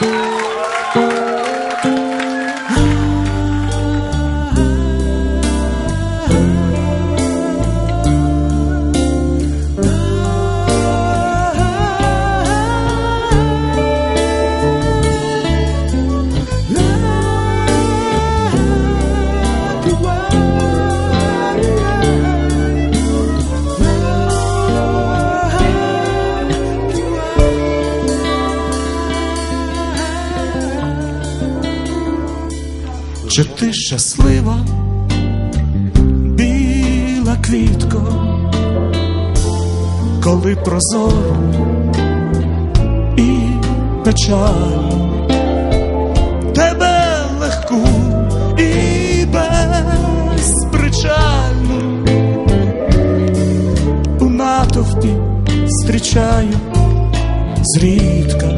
Música Чи ти щаслива, біла квітко, коли прозоро і печально тебе легку і безпричальну. У натовпі зустрічаю зрідка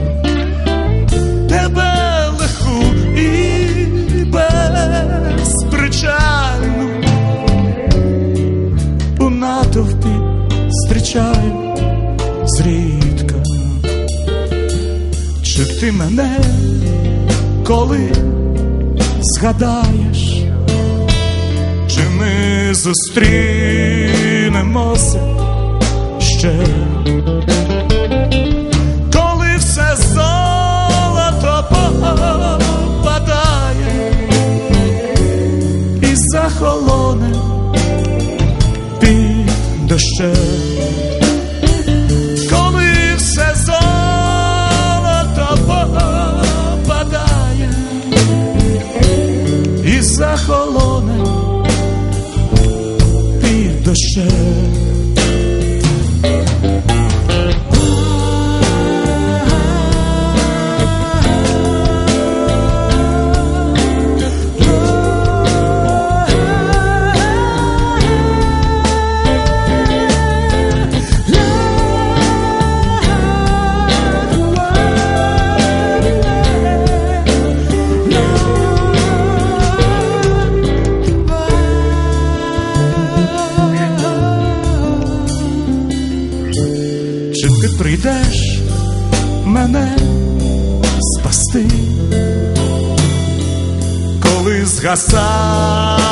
у натовпі зустрічаю зрідка. Чи ти мене коли згадаєш, чи ми зустрінемося ще? Дощем, коли все золото попадає і захолоне під дощем. Чи ти прийдеш мене спасти, коли згасатиму